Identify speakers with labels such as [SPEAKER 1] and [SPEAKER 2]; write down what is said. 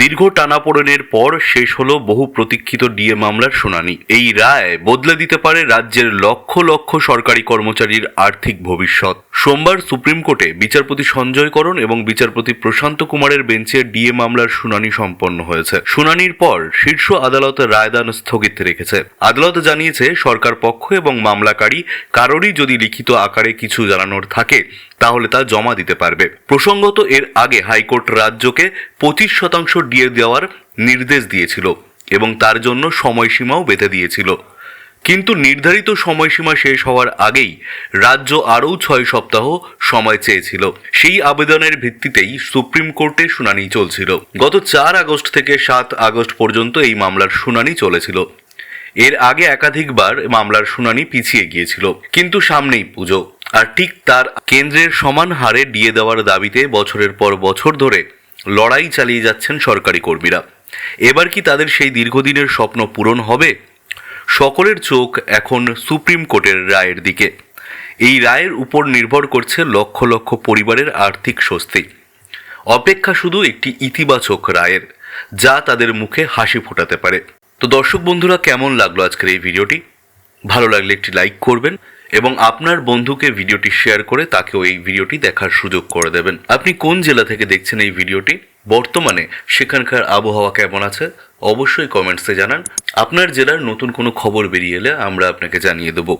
[SPEAKER 1] দীর্ঘ টানাপোড়েনের পর শেষ হলো বহু প্রতীক্ষিত ডিএ মামলার শুনানি। এই রায় বদলে দিতে পারে রাজ্যের লক্ষ লক্ষ সরকারি কর্মচারীর আর্থিক ভবিষ্যৎ। সোমবার সুপ্রিম কোর্টে বিচারপতি সঞ্জয় করণ এবং বিচারপতি প্রশান্ত কুমারের বেঞ্চে ডিএ মামলার শুনানি সম্পন্ন হয়েছে। শুনানির পর শীর্ষ আদালত রায়দান স্থগিত রেখেছে। আদালত জানিয়েছে, সরকার পক্ষ এবং মামলাকারী কারোরই যদি লিখিত আকারে কিছু জানানোর থাকে, তাহলে তা জমা দিতে পারবে। প্রসঙ্গত, এর আগে হাইকোর্ট রাজ্যকে পঁচিশ শতাংশ ডিএ দেওয়ার নির্দেশ দিয়েছিল এবং তার জন্য সময়সীমাও বেঁধে দিয়েছিল। কিন্তু নির্ধারিত সময়সীমা শেষ হওয়ার আগেই রাজ্য আরও ছয় সপ্তাহ সময় চেয়েছিল। সেই আবেদনের ভিত্তিতেই সুপ্রিম কোর্টে শুনানি চলছিল। গত চার আগস্ট থেকে সাত আগস্ট পর্যন্ত এই মামলার শুনানি চলেছিল। এর আগে একাধিকবার মামলার শুনানি পিছিয়ে গিয়েছিল, কিন্তু সামনেই পুজো। আর ঠিক তার কেন্দ্রের সমান হারে দিয়ে দেওয়ার দাবিতে বছরের পর বছর ধরে লড়াই চালিয়ে যাচ্ছেন সরকারি কর্মীরা। এবার কি তাদের সেই দীর্ঘদিনের স্বপ্ন পূরণ হবে? সকলের চোখ এখন সুপ্রিম কোর্টের রায়ের দিকে। এই রায়ের উপর নির্ভর করছে লক্ষ লক্ষ পরিবারের আর্থিক স্বস্তি। অপেক্ষা শুধু একটি ইতিবাচক রায়ের, যা তাদের মুখে হাসি ফোটাতে পারে। তো দর্শক বন্ধুরা, কেমন লাগল আজকের এই ভিডিওটি? ভালো লাগলে একটি লাইক করবেন এবং আপনার বন্ধুকে ভিডিওটি শেয়ার করে তাকেও এই ভিডিওটি দেখার সুযোগ করে দেবেন। আপনি কোন জেলা থেকে দেখছেন এই ভিডিওটি? বর্তমানে সেখানকার আবহাওয়া কেমন আছে, অবশ্যই কমেন্টসে জানান। আপনার জেলার নতুন কোনো খবর বেরিয়ে এলে আমরা আপনাকে জানিয়ে দেবো।